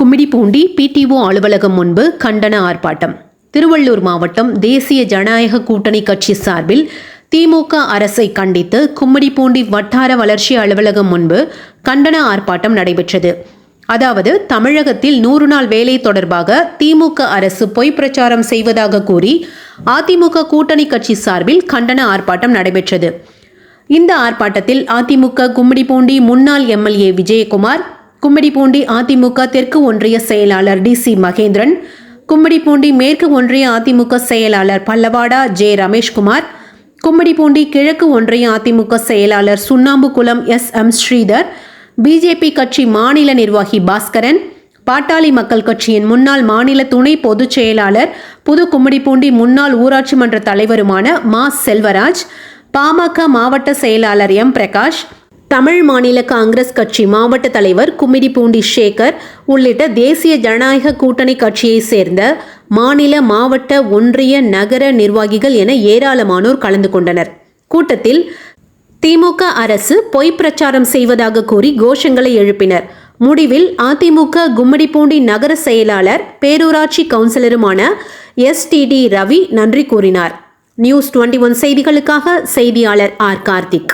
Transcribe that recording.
Gummidipoondi BDO அலுவலகம் முன்பு கண்டன ஆர்ப்பாட்டம். திருவள்ளூர் மாவட்டம் தேசிய ஜனநாயக கூட்டணி கட்சி சார்பில் திமுக அரசை கண்டித்து கும்மிடிப்பூண்டி வட்டார வளர்ச்சி அலுவலகம் முன்பு கண்டன ஆர்ப்பாட்டம் நடைபெற்றது. அதாவது தமிழகத்தில் நூறு நாள் வேலை தொடர்பாக திமுக அரசு பொய் பிரச்சாரம் செய்வதாக கூறி அதிமுக கூட்டணி கட்சி சார்பில் கண்டன ஆர்ப்பாட்டம் நடைபெற்றது. இந்த ஆர்ப்பாட்டத்தில் அதிமுக கும்மிடிப்பூண்டி முன்னாள் எம்எல்ஏ விஜயகுமார் கும்மிடிப்பூண்டி அதிமுக தெற்கு ஒன்றிய செயலாளர் டி சி மகேந்திரன் கும்மிடிப்பூண்டி மேற்கு ஒன்றிய அதிமுக செயலாளர் பல்லவாடா ஜே. ரமேஷ்குமார் கும்மிடிப்பூண்டி கிழக்கு ஒன்றிய அதிமுக செயலாளர் Sunnambukulam S. M. Sridhar BJP கட்சி மாநில நிர்வாகி பாஸ்கரன் பாட்டாளி மக்கள் கட்சியின் முன்னாள் மாநில துணை பொதுச் செயலாளர் புது கும்மிடிப்பூண்டி முன்னாள் ஊராட்சி மன்ற தலைவருமான மா. செல்வராஜ் பாமக மாவட்ட செயலாளர் எம். பிரகாஷ் தமிழ் மாநில காங்கிரஸ் கட்சி மாவட்ட தலைவர் கும்மிடிப்பூண்டி சேகர் உள்ளிட்ட தேசிய ஜனநாயக கூட்டணி கட்சியைச் சேர்ந்த மாநில மாவட்ட ஒன்றிய நகர நிர்வாகிகள் என ஏராளமானோர் கலந்து கொண்டனர். கூட்டத்தில் திமுக அரசு பொய் பிரச்சாரம் செய்வதாக கூறி கோஷங்களை எழுப்பினர். முடிவில் அதிமுக கும்மிடிப்பூண்டி நகர செயலாளர் பேரூராட்சி கவுன்சிலருமான எஸ் டி டி ரவி நன்றி கூறினார். நியூஸ் டுவெண்ட்டி ஒன் செய்திகளுக்காக செய்தியாளர் ஆர் கார்த்திக்.